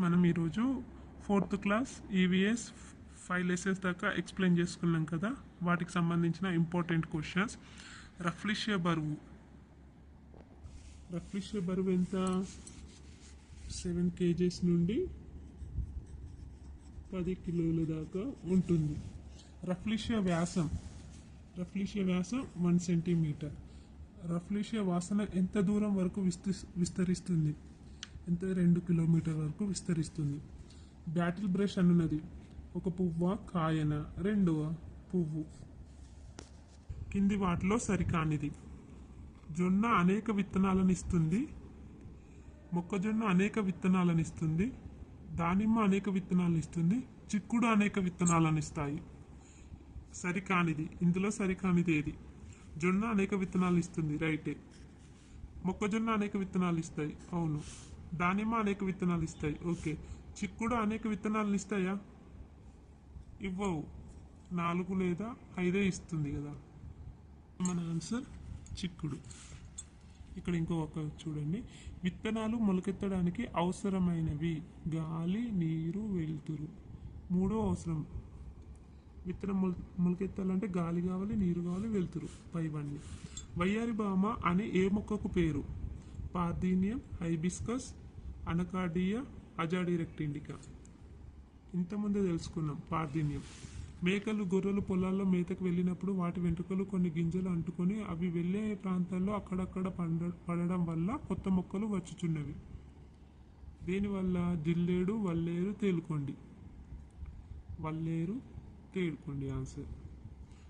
మనం ఈరోజు fourth class EVS five lessons దాకా ఎక్స్ప్లెయిన్ చేసుకున్నాం కదా. వాటికి సంబంధించిన ఇంపార్టెంట్ క్వశ్చన్స్ రఫ్లిషియ బరువు. రఫ్లిషియ బరువు ఎంత? సెవెన్ కేజీస్ నుండి పది కిలోల దాకా ఉంటుంది. రఫ్లిషియ వ్యాసం. రఫ్లిషియ వ్యాసం వన్ సెంటీమీటర్ రఫ్లిషియా వాసన ఎంత దూరం వరకు విస్తరి విస్తరిస్తుంది? ఎంత? రెండు కిలోమీటర్ వరకు విస్తరిస్తుంది. బ్యాటిల్ బ్రష్ అనున్నది ఒక పువ్వ? కాయన? రెండవ? పువ్వు. కింది వాటిలో సరికానిది. జొన్న అనేక విత్తనాలను ఇస్తుంది మొక్కజొన్న అనేక విత్తనాలను ఇస్తుంది దానిమ్మ అనేక విత్తనాలను ఇస్తుంది చిక్కుడు అనేక విత్తనాలను ఇస్తాయి సరికానిది. ఇందులో సరికానిది ఏది? జొన్న అనేక విత్తనాలు ఇస్తుంది రైటే. మొక్కజొన్న అనేక విత్తనాలు ఇస్తాయి అవును. దానిమ్మ అనేక విత్తనాలు ఇస్తాయి. ఓకే. చిక్కుడు అనేక విత్తనాలను ఇస్తాయా? ఇవ్వవు. నాలుగు లేదా ఐదే ఇస్తుంది కదా. మన ఆన్సర్ చిక్కుడు. ఇక్కడ ఇంకో ఒక చూడండి. విత్తనాలు మొలకెత్తడానికి అవసరమైనవి. గాలి నీరు వెలుతురు. మూడో అవసరం. విత్తనం మొల మొలకెత్తాలంటే గాలి కావాలి నీరు కావాలి వెలుతురు. పైవన్నీ వయ్యారి బామ అనే ఏ మొక్కకు పేరు? పార్థీనియం హైబిస్కస్ అనకాడియా అజాడిరెక్టిండికా ఇంతకుముందే తెలుసుకున్నాం పార్థిన్యం మేకలు గొర్రెలు పొలాల్లో మేతకు వెళ్ళినప్పుడు వాటి వెంట్రుకలు కొన్ని గింజలు అంటుకొని అవి వెళ్ళే ప్రాంతాల్లో అక్కడక్కడ పండ పడడం వల్ల కొత్త మొక్కలు వచ్చుచున్నవి. దీనివల్ల? జిల్లేడు వల్లేరు తేలుకోండి. వల్లేరు తేలుకోండి ఆన్సర్.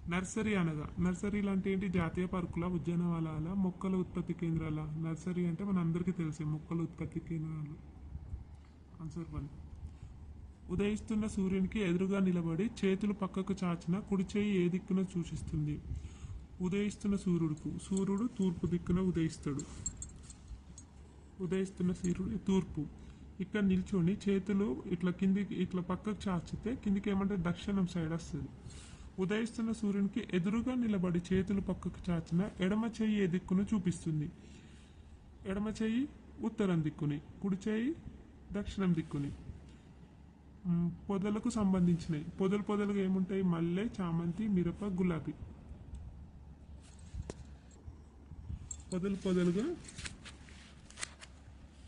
నర్సరీ అనగా నర్సరీలు అంటే ఏంటి? జాతీయ పార్కుల ఉద్యానవనాల మొక్కల ఉత్పత్తి కేంద్రాల. నర్సరీ అంటే మన అందరికీ తెలిసే మొక్కల ఉత్పత్తి కేంద్రాలు. ఆన్సర్ వన్ ఉదయిస్తున్న సూర్యునికి ఎదురుగా నిలబడి చేతులు పక్కకు చాచిన కుడి చేయి ఏ దిక్కున సూచిస్తుంది? ఉదయిస్తున్న సూర్యుడుకు. సూర్యుడు తూర్పు దిక్కున ఉదయిస్తాడు. ఉదయిస్తున్న సూర్యుడు తూర్పు. ఇక్కడ నిల్చొని చేతులు ఇట్లా కిందికి ఇట్లా పక్కకు చాచితే కిందికి ఏమంటే దక్షిణం సైడ్ వస్తుంది. ఉదయిస్తున్న సూర్యునికి ఎదురుగా నిలబడి చేతులు పక్కకు చాచిన ఎడమ చెయ్యి ఏ దిక్కును చూపిస్తుంది? ఎడమ చెయ్యి ఉత్తరం దిక్కుని కుడి చేయి దక్షిణం దిక్కుని. పొదలకు సంబంధించినవి పొదలు పొదలుగా ఏముంటాయి? మల్లె చామంతి మిరప గులాబీ. పొదలు పొదలుగా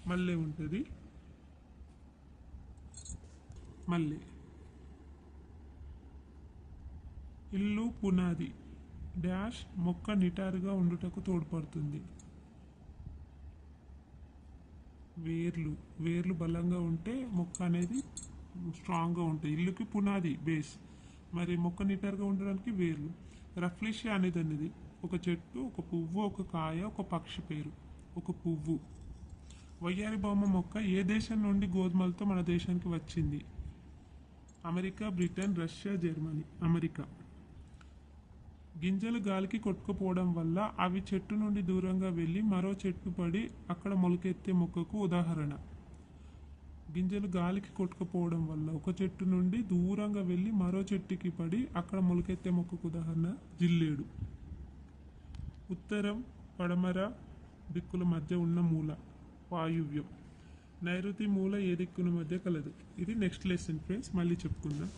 మల్లె ఉంటుంది. మల్లె. ఇల్లు పునాది డాష్ మొక్క నిటారుగా ఉండుటకు తోడ్పడుతుంది. వేర్లు వేర్లు బలంగా ఉంటే మొక్క అనేది స్ట్రాంగ్గా ఉంటాయి ఇల్లుకి పునాది బేస్. మరి మొక్క నిటారుగా ఉండడానికి వేర్లు. రఫ్లిషియా అనేది అనేది ఒక చెట్టు ఒక పువ్వు ఒక కాయ ఒక పక్షి పేరు ఒక పువ్వు. వయ్యారి బొమ్మ మొక్క ఏ దేశం నుండి గోధుమలతో మన దేశానికి వచ్చింది? America Britain Russia Germany. America. గింజలు గాలికి కొట్టుకుపోవడం వల్ల అవి చెట్టు నుండి దూరంగా వెళ్ళి మరో చెట్టు పడి అక్కడ మొలకెత్తే మొక్కకు ఉదాహరణ. గింజలు గాలికి కొట్టుకుపోవడం వల్ల ఒక చెట్టు నుండి దూరంగా వెళ్ళి మరో చెట్టుకి పడి అక్కడ మొలకెత్తే మొక్కకు ఉదాహరణ జిల్లేడు. ఉత్తరం పడమర దిక్కుల మధ్య ఉన్న మూల వాయువ్యం. నైరుతి మూల ఏ దిక్కుల మధ్య కలదు. ఇది నెక్స్ట్ లెసన్ ఫ్రెండ్స్ మళ్ళీ చెప్పుకుందాం.